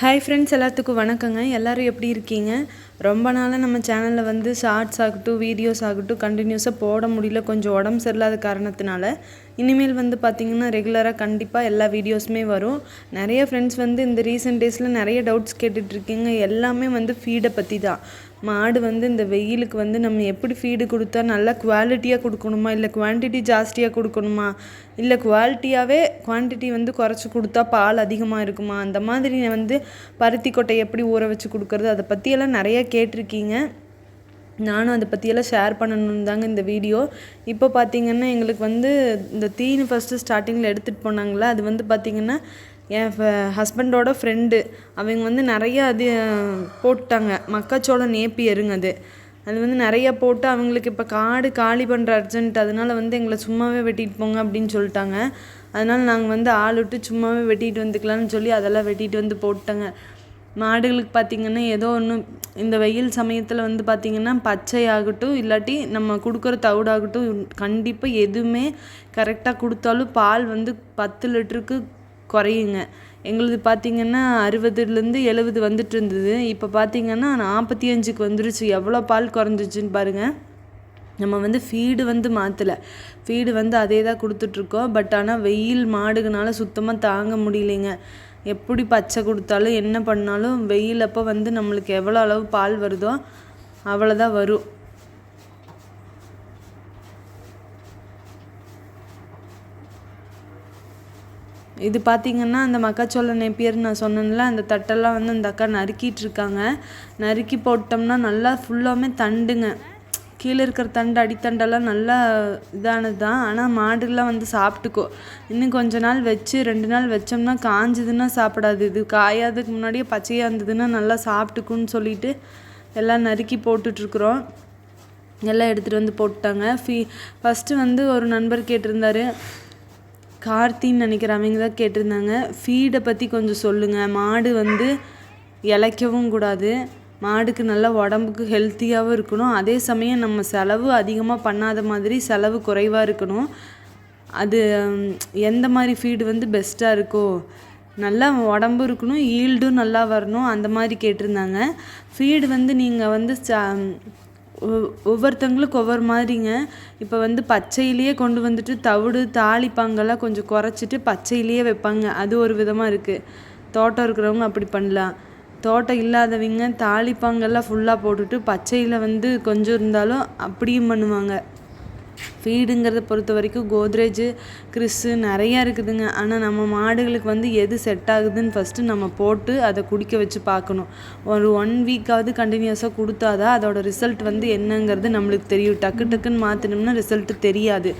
Hi friends எல்லாத்துக்கும் வணக்கங்க. எல்லோரும் எப்படி இருக்கீங்க? ரொம்ப நாளாக நம்ம சேனலில் வந்து ஷார்ட்ஸ் ஆகட்டும் வீடியோஸ் ஆகட்டும் கண்டினியூஸாக போட முடியல. கொஞ்சம் உடம்பு சரியில்லாத காரணத்தினால. இனிமேல் வந்து பார்த்திங்கன்னா ரெகுலராக கண்டிப்பாக எல்லா வீடியோஸுமே வரும். நிறைய ஃப்ரெண்ட்ஸ் வந்து இந்த ரீசெண்ட் டேஸில் நிறைய டவுட்ஸ் கேட்டுட்ருக்கீங்க எல்லாமே வந்து ஃபீடை பற்றி தான் மாடு வந்து இந்த வெயிலுக்கு வந்து நம்ம எப்படி ஃபீடு கொடுத்தா நல்லா குவாலிட்டியாக கொடுக்கணுமா? இல்லை குவான்டிட்டி ஜாஸ்தியாக கொடுக்கணுமா? இல்லை குவாலிட்டியாகவே குவான்டிட்டி வந்து குறைச்சி கொடுத்தா பால் அதிகமாக இருக்குமா? அந்த மாதிரி வந்து பருத்தி கொட்டை எப்படி ஊற வச்சு கொடுக்குறது? அதை பற்றியெல்லாம் நிறைய கேட்டிருக்கீங்க. நானும் அதை பற்றியெல்லாம் ஷேர் பண்ணணும் தாங்க இந்த வீடியோ இப்போ பார்த்திங்கன்னா எங்களுக்கு வந்து இந்த தீனி ஃபஸ்ட்டு ஸ்டார்டிங்கில் எடுத்துகிட்டு போனாங்களே அது வந்து பார்த்திங்கன்னா என் ஹஸ்பண்டோட ஃப்ரெண்டு அவங்க வந்து நிறையா அது போட்டாங்க. மக்காச்சோளம் நேப்பியருங்க அது. அது வந்து நிறையா போட்டு அவங்களுக்கு இப்போ காடு காலி பண்ணுற அர்ஜென்ட் அதனால் வந்து எங்களை சும்மாவே வெட்டிட்டு போங்க அப்படின்னு சொல்லிட்டாங்க. அதனால் நாங்கள் வந்து ஆள் விட்டு சும்மாவே வெட்டிட்டு வந்துக்கலாம்னு சொல்லி அதெல்லாம் வெட்டிட்டு வந்து போட்டோங்க மாடுகளுக்கு பார்த்திங்கன்னா ஏதோ ஒன்று இந்த வெயில் சமயத்தில் வந்து பார்த்திங்கன்னா பச்சை ஆகட்டும் இல்லாட்டி நம்ம கொடுக்குற தவிடாகட்டும் கண்டிப்பாக எதுவுமே கரெக்டாக கொடுத்தாலும் பால் வந்து பத்து லிட்டருக்கு குறையுங்க. எங்களுது பார்த்திங்கன்னா அறுபதுலேருந்து எழுபது வந்துட்டு இருந்தது. இப்போ பார்த்திங்கன்னா நாற்பத்தி அஞ்சுக்கு வந்துருச்சு. எவ்வளோ பால் குறைஞ்சிச்சின்னு பாருங்கள் நம்ம வந்து ஃபீடு வந்து மாற்றலை ஃபீடு வந்து அதே தான் கொடுத்துட்ருக்கோம். பட் ஆனால் வெயில் மாடுகனால சுத்தமாக தாங்க முடியலைங்க. எப்படி பச்சை கொடுத்தாலும் என்ன பண்ணாலும் வெயில் அப்போ வந்து நம்மளுக்கு எவ்வளோ அளவு பால் வருதோ அவ்வளோதான் வரும். இது பார்த்திங்கன்னா அந்த மக்காச்சோள நெப்பியர் நான் சொன்னேன்ல அந்த தட்டெல்லாம் வந்து அந்த அக்கா நறுக்கிட்டு இருக்காங்க நறுக்கி போட்டோம்னா நல்லா ஃபுல்லாமே தண்டுங்க. கீழே இருக்கிற தண்டு அடித்தண்டெல்லாம் நல்லா இதானது தான் ஆனால் மாடுலாம் வந்து சாப்பிட்டுக்கோ. இன்னும் கொஞ்ச நாள் வச்சு ரெண்டு நாள் வச்சோம்னா காஞ்சதுன்னா சாப்பிடாது. இது காயாததுக்கு முன்னாடியே பச்சையாக இருந்ததுன்னா நல்லா சாப்பிட்டுக்குன்னு சொல்லிட்டு எல்லாம் நறுக்கி போட்டுட்ருக்குறோம். எல்லாம் எடுத்துகிட்டு வந்து போட்டாங்க ஃபீ ஃபஸ்ட்டு வந்து ஒரு நண்பர் கேட்டிருந்தாரு. கார்த்தின்னு நினைக்கிற அவங்க தான் கேட்டிருந்தாங்க. ஃபீடை பற்றி கொஞ்சம் சொல்லுங்கள் மாடு வந்து இளைக்கவும் கூடாது. மாடுக்கு நல்லா உடம்புக்கு ஹெல்த்தியாகவும் இருக்கணும். அதே சமயம் நம்ம செலவு அதிகமாக பண்ணாத மாதிரி செலவு குறைவாக இருக்கணும். அது எந்த மாதிரி ஃபீடு வந்து பெஸ்ட்டாக இருக்கோ நல்லா உடம்பு இருக்கணும் ஈல்டும் நல்லா வரணும் அந்த மாதிரி கேட்டிருந்தாங்க. ஃபீடு வந்து நீங்கள் வந்து ஒவ்வொருத்தவங்களுக்கு ஒவ்வொரு மாதிரிங்க. இப்போ வந்து பச்சையிலேயே கொண்டு வந்துட்டு தவிடு தாளிப்பாங்கெல்லாம் கொஞ்சம் குறைச்சிட்டு பச்சையிலேயே வைப்பாங்க. அது ஒரு விதமாக இருக்குது தோட்டம் இருக்கிறவங்க அப்படி பண்ணலாம். தோட்டம் இல்லாதவங்க தாளிப்பாங்கெல்லாம் ஃபுல்லாக போட்டுட்டு பச்சையில் வந்து கொஞ்சம் இருந்தாலும் அப்படியும் பண்ணுவாங்க. ஃபீடுங்கிறத பொறுத்த வரைக்கும் கோத்ரேஜு கிறிஸ்ஸு நிறையா இருக்குதுங்க. ஆனால் நம்ம மாடுகளுக்கு வந்து எது செட் ஆகுதுன்னு ஃபஸ்ட்டு நம்ம போட்டு அதை குடிக்க வச்சு பார்க்கணும். ஒரு ஒன் வீக்காவது கண்டினியூஸாக கொடுத்தாதான் அதோட ரிசல்ட் வந்து என்னங்கிறது நம்மளுக்கு தெரியும். டக்கு டக்குன்னு மாற்றினோம்னா ரிசல்ட்டு தெரியாது.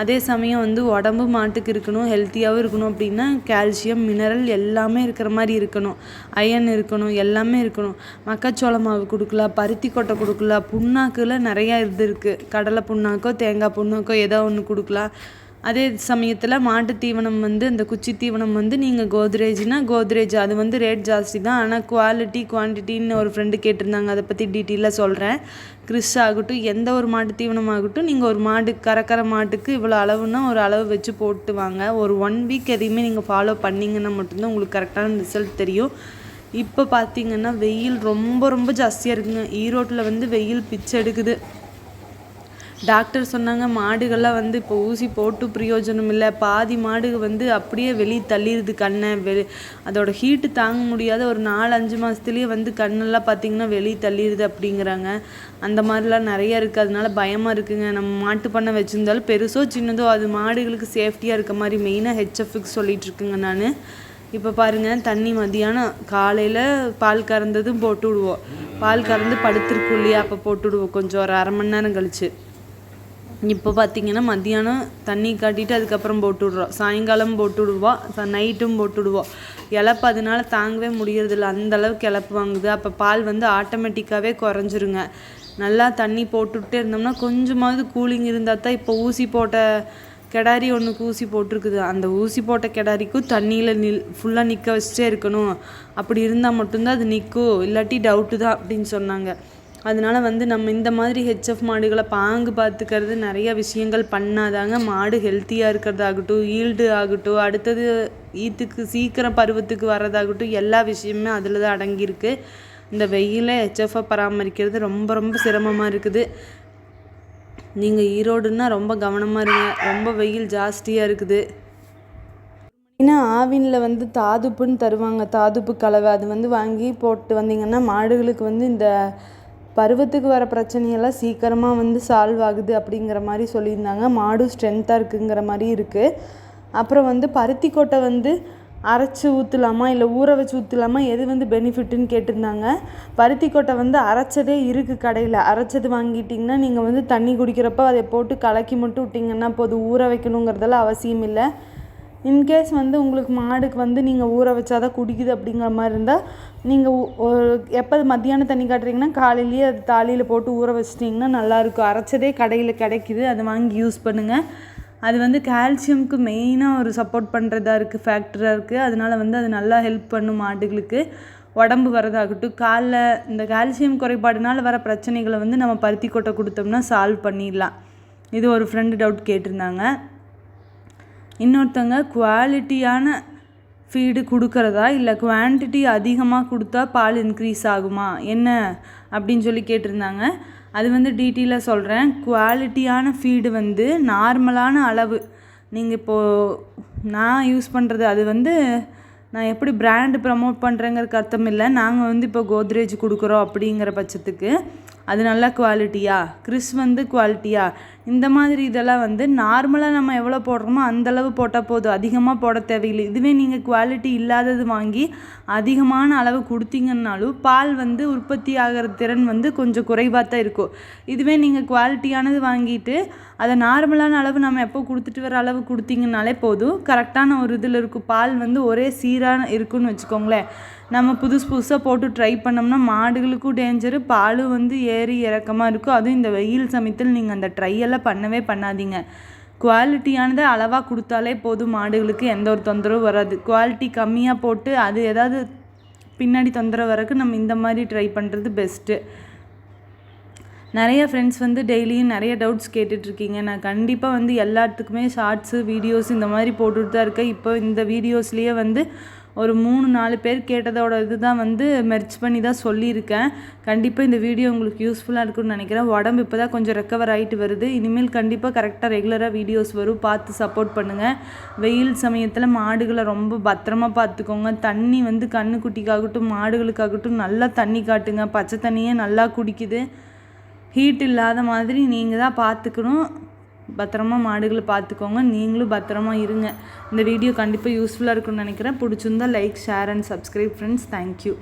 அதே சமயம் வந்து உடம்பு மாட்டுக்கு இருக்கணும் ஹெல்த்தியாகவும் இருக்கணும் அப்படின்னா கால்சியம் மினரல் எல்லாமே இருக்கிற மாதிரி இருக்கணும். அயன் இருக்கணும் எல்லாமே இருக்கணும். மக்காச்சோள மாவு கொடுக்கலாம் பருத்தி கொட்டை கொடுக்கலாம் புண்ணாக்கில் நிறையா இது இருக்குது கடலை புண்ணாக்கோ தேங்காய் புண்ணாக்கோ ஏதோ ஒன்று கொடுக்கலாம். அதே சமயத்தில் மாட்டு தீவனம் வந்து அந்த குச்சி தீவனம் வந்து நீங்கள் கோத்ரேஜ்னா கோத்ரேஜ். அது வந்து ரேட் ஜாஸ்தி தான். ஆனால் குவாலிட்டி குவான்டிட்டின்னு ஒரு ஃப்ரெண்டு கேட்டிருந்தாங்க. அதை பற்றி டீட்டெயிலாக சொல்கிறேன் கிறிஸ் ஆகட்டும் எந்த ஒரு மாட்டு தீவனம் ஆகட்டும் நீங்கள் ஒரு மாடு கறக்கிற மாட்டுக்கு இவ்வளோ அளவுன்னா ஒரு அளவு வச்சு போட்டு வாங்க. ஒரு ஒன் வீக் எதையுமே நீங்கள் ஃபாலோ பண்ணிங்கன்னா மட்டும்தான் உங்களுக்கு கரெக்டான ரிசல்ட் தெரியும். இப்போ பார்த்தீங்கன்னா வெயில் ரொம்ப ரொம்ப ஜாஸ்தியாக இருக்குங்க. ஈரோட்டில் வந்து வெயில் பிச்சை எடுக்குது. டாக்டர் சொன்னாங்க மாடுகள்லாம் வந்து இப்போ ஊசி போட்டு பிரயோஜனம் இல்லை. பாதி மாடு வந்து அப்படியே வெளியே தள்ளிடுது கண்ணை. வெளி அதோட ஹீட்டு தாங்க முடியாத ஒரு நாலு அஞ்சு மாதத்துலேயே வந்து கண்ணெல்லாம் பார்த்திங்கன்னா வெளியே தள்ளிடுது அப்படிங்கிறாங்க. அந்த மாதிரிலாம் நிறைய இருக்குது அதனால பயமாக இருக்குங்க. நம்ம மாட்டு பண்ணை வச்சுருந்தாலும் பெருசோ சின்னதோ அது மாடுகளுக்கு சேஃப்டியாக இருக்க மாதிரி மெயினாக ஹெச்எஃப்க்கு சொல்லிகிட்டு இருக்குங்க நான். இப்போ பாருங்கள் தண்ணி மதியானம் காலையில் பால் கறந்ததும் போட்டு விடுவோம். பால் கறந்து படுத்திருக்கும் இல்லையா? அப்போ போட்டு விடுவோம். கொஞ்சம் ஒரு அரை மணி நேரம் கழிச்சு. இப்போ பார்த்திங்கன்னா மத்தியானம் தண்ணி காட்டிட்டு அதுக்கப்புறம் போட்டு விட்றோம் சாயங்காலம் போட்டு விடுவோம் நைட்டும் போட்டு விடுவோம் இழப்பு அதனால தாங்கவே முடியறதில்ல. அந்தளவுக்கு இழப்பு வாங்குது. அப்போ பால் வந்து ஆட்டோமேட்டிக்காகவே குறைஞ்சிருங்க. நல்லா தண்ணி போட்டுகிட்டே இருந்தோம்னா கொஞ்சமாவது கூலிங் இருந்தால் தான் இப்போ ஊசி போட்ட கிடாரி ஒன்றுக்கு ஊசி போட்டிருக்குது. அந்த ஊசி போட்ட கிடாரிக்கும் தண்ணியில் நில் ஃபுல்லாக நிற்க வச்சுட்டே இருக்கணும். அப்படி இருந்தால் மட்டும்தான் அது நிற்கும் இல்லாட்டி டவுட்டு தான் அப்படின்னு சொன்னாங்க. அதனால வந்து நம்ம இந்த மாதிரி ஹெச்எஃப் மாடுகளை பாங்கு பார்த்துக்கிறது நிறைய விஷயங்கள் பண்ணாதாங்க மாடு ஹெல்த்தியாக இருக்கிறதாகட்டும் ஈல்டு ஆகட்டும் அடுத்தது ஈத்துக்கு சீக்கிரம் பருவத்துக்கு வர்றதாகட்டும் எல்லா விஷயமுமே அதில் தான் அடங்கியிருக்கு. இந்த வெயிலை ஹெச்எஃப்பை பராமரிக்கிறது ரொம்ப ரொம்ப சிரமமாக இருக்குது. நீங்கள் ஈரோடுன்னா ரொம்ப கவனமாக இருங்க. ரொம்ப வெயில் ஜாஸ்தியாக இருக்குது. ஏன்னா ஆவினில் வந்து தாதுப்புன்னு தருவாங்க. தாதுப்பு கலவை அது வந்து வாங்கி போட்டு வந்தீங்கன்னா மாடுகளுக்கு வந்து இந்த பருவத்துக்கு வர பிரச்சனையெல்லாம் சீக்கிரமாக வந்து சால்வ் ஆகுது அப்படிங்கிற மாதிரி சொல்லியிருந்தாங்க. மாடும் ஸ்ட்ரென்த்தாக இருக்குங்கிற மாதிரி இருக்குது அப்புறம் வந்து பருத்தி கொட்டை வந்து அரைச்சி ஊற்றலாமா இல்லை ஊற வச்சு ஊற்றலாமா எது வந்து பெனிஃபிட்டுன்னு கேட்டிருந்தாங்க. பருத்தி கொட்டை வந்து அரைச்சதே இருக்குது கடையில். அரைச்சது வாங்கிட்டிங்கன்னா நீங்கள் வந்து தண்ணி குடிக்கிறப்ப அதை போட்டு கலக்கி மட்டும் விட்டிங்கன்னா போதும். ஊற வைக்கணுங்கிறதெல்லாம் அவசியம் இல்லை. இன்கேஸ் வந்து உங்களுக்கு மாடுக்கு வந்து நீங்கள் ஊற வச்சாதான் குடிக்குது அப்படிங்கிற மாதிரி இருந்தால் நீங்கள் எப்போ மத்தியானம் தண்ணி காட்டுறீங்கன்னா காலையிலேயே அது தாலியில் போட்டு ஊற வச்சிட்டிங்கன்னா நல்லாயிருக்கும் அரைச்சதே கடையில் கிடைக்கிது. அதை வாங்கி யூஸ் பண்ணுங்கள் அது வந்து கால்சியம்க்கு மெயினாக ஒரு சப்போர்ட் பண்ணுறதா இருக்குது ஃபேக்டராக இருக்குது அதனால் வந்து அது நல்லா ஹெல்ப் பண்ணும் மாடுகளுக்கு. உடம்பு வரதாகட்டும் காலில் இந்த கால்சியம் குறைபாடுனால் வர பிரச்சனைகளை வந்து நம்ம பருத்தி கொட்டை கொடுத்தோம்னா சால்வ் பண்ணிடலாம். இது ஒரு ஃப்ரெண்டு டவுட் கேட்டிருந்தாங்க. இன்னொருத்தவங்க குவாலிட்டியான ஃபீடு கொடுக்குறதா? இல்லை குவான்டிட்டி அதிகமாக கொடுத்தா பால் இன்க்ரீஸ் ஆகுமா? என்ன? அப்படின்னு சொல்லி கேட்டிருந்தாங்க. அது வந்து டீட்டெயிலாக சொல்கிறேன் குவாலிட்டியான ஃபீடு வந்து நார்மலான அளவு. நீங்கள் இப்போது நான் யூஸ் பண்ணுறது அது வந்து நான் எப்படி பிராண்டு ப்ரமோட் பண்ணுறேங்கிறக்கு அர்த்தம் இல்லை. நாங்கள் வந்து இப்போ கோத்ரேஜ் கொடுக்குறோம் அப்படிங்கிற பட்சத்துக்கு. அது நல்ல குவாலிட்டியா கிறிஸ் வந்து குவாலிட்டியா இந்த மாதிரி இதெல்லாம் வந்து நார்மலாக நம்ம எவ்வளோ போடுறோமோ அந்தளவு போட்டால் போதும். அதிகமாக போட தேவையில்லை. இதுவே நீங்கள் குவாலிட்டி இல்லாதது வாங்கி அதிகமான அளவு கொடுத்தீங்கன்னாலும் பால் வந்து உற்பத்தி ஆகிற திறன் வந்து கொஞ்சம் குறைவாக தான் இருக்கும். இதுவே நீங்கள் குவாலிட்டியானது வாங்கிட்டு அதை நார்மலான அளவு நம்ம எப்போ கொடுத்துட்டு வர அளவு கொடுத்தீங்கன்னாலே போதும். கரெக்டான ஒரு இதில் இருக்கும் பால் வந்து ஒரே சீரான இருக்குன்னு வச்சுக்கோங்களேன். நம்ம புதுசு புதுசாக போட்டு ட்ரை பண்ணோம்னா மாடுகளுக்கும் டேஞ்சரு பாலும் வந்து ஏறி இறக்கமாக இருக்கும். அதுவும் இந்த வெயில் சமயத்தில் நீங்கள் அந்த ட்ரையெல்லாம் பண்ணவே பண்ணாதீங்க. குவாலிட்டியானதை அளவாக கொடுத்தாலே போதும் மாடுகளுக்கு எந்த ஒரு தொந்தரவும் வராது. குவாலிட்டி கம்மியாக போட்டு அது ஏதாவது பின்னாடி தொந்தரவு வரக்கு நம்ம இந்த மாதிரி ட்ரை பண்ணுறது பெஸ்ட்டு நிறைய ஃப்ரெண்ட்ஸ் வந்து டெய்லியும் நிறைய டவுட்ஸ் கேட்டுட்ருக்கீங்க நான் கண்டிப்பாக வந்து எல்லாத்துக்குமே ஷார்ட்ஸு வீடியோஸ் இந்த மாதிரி போட்டுட்டு தான் இருக்கேன். இப்போ இந்த வீடியோஸ்லேயே வந்து ஒரு மூணு நாலு பேர் கேட்டதோட இது தான் வந்து மெர்ச் பண்ணி தான் சொல்லியிருக்கேன். கண்டிப்பாக இந்த வீடியோ உங்களுக்கு யூஸ்ஃபுல்லாக இருக்கும்னு நினைக்கிறேன். உடம்பு இப்போ தான் கொஞ்சம் ரெக்கவர் ஆகிட்டு வருது. இனிமேல் கண்டிப்பாக கரெக்டாக ரெகுலராக வீடியோஸ் வரும். பார்த்து சப்போர்ட் பண்ணுங்கள் வெயில் சமயத்தில் மாடுகளை ரொம்ப பத்திரமா பார்த்துக்கோங்க. தண்ணி வந்து கண்ணுக்குட்டிக்காகட்டும் மாடுகளுக்காகட்டும் நல்லா தண்ணி காட்டுங்க. பச்சை தண்ணியே நல்லா குடிக்குது. ஹீட் இல்லாத மாதிரி நீங்கள் தான் பார்த்துக்கணும். பத்திரமா மாடுகளை பார்த்துக்கோங்க நீங்களும் பத்திரமா இருங்க. இந்த வீடியோ கண்டிப்பாக யூஸ்ஃபுல்லாக இருக்கும்னு நினைக்கிறேன். பிடிச்சிருந்தா like share and subscribe friends thank you